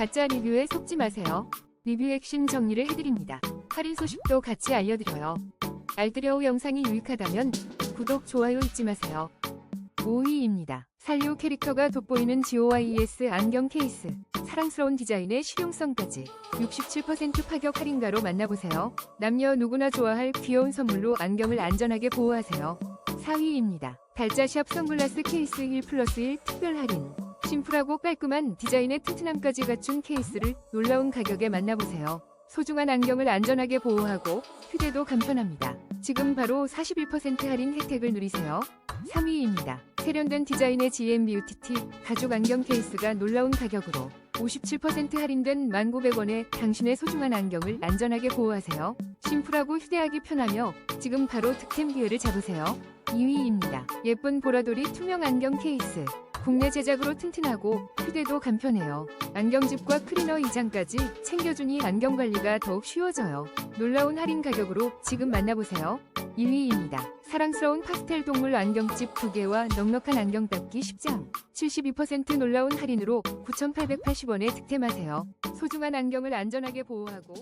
가짜 리뷰에 속지 마세요. 리뷰 핵심 정리를 해드립니다. 할인 소식도 같이 알려드려요. 알뜰여우 영상이 유익하다면 구독, 좋아요 잊지 마세요. 5위입니다. 살리오 캐릭터가 돋보이는 GOIS 안경 케이스. 사랑스러운 디자인의 실용성까지 67% 파격 할인가로 만나보세요. 남녀 누구나 좋아할 귀여운 선물로 안경을 안전하게 보호하세요. 4위입니다. 달자샵 선글라스 케이스 1 플러스 1 특별 할인. 심플하고 깔끔한 디자인의 튼튼함까지 갖춘 케이스를 놀라운 가격에 만나보세요. 소중한 안경을 안전하게 보호하고 휴대도 간편합니다. 지금 바로 41% 할인 혜택을 누리세요. 3위입니다. 세련된 디자인의 GM 뷰티티 가죽 안경 케이스가 놀라운 가격으로 57% 할인된 1,900원에 당신의 소중한 안경을 안전하게 보호하세요. 심플하고 휴대하기 편하며 지금 바로 득템 기회를 잡으세요. 2위입니다. 예쁜 보라돌이 투명 안경 케이스. 국내 제작으로 튼튼하고 휴대도 간편해요. 안경집과 클리너 이장까지 챙겨주니 안경 관리가 더욱 쉬워져요. 놀라운 할인 가격으로 지금 만나보세요. 1위입니다. 사랑스러운 파스텔 동물 안경집 2개와 넉넉한 안경 닦기 10장. 72% 놀라운 할인으로 9,880원에 득템하세요. 소중한 안경을 안전하게 보호하고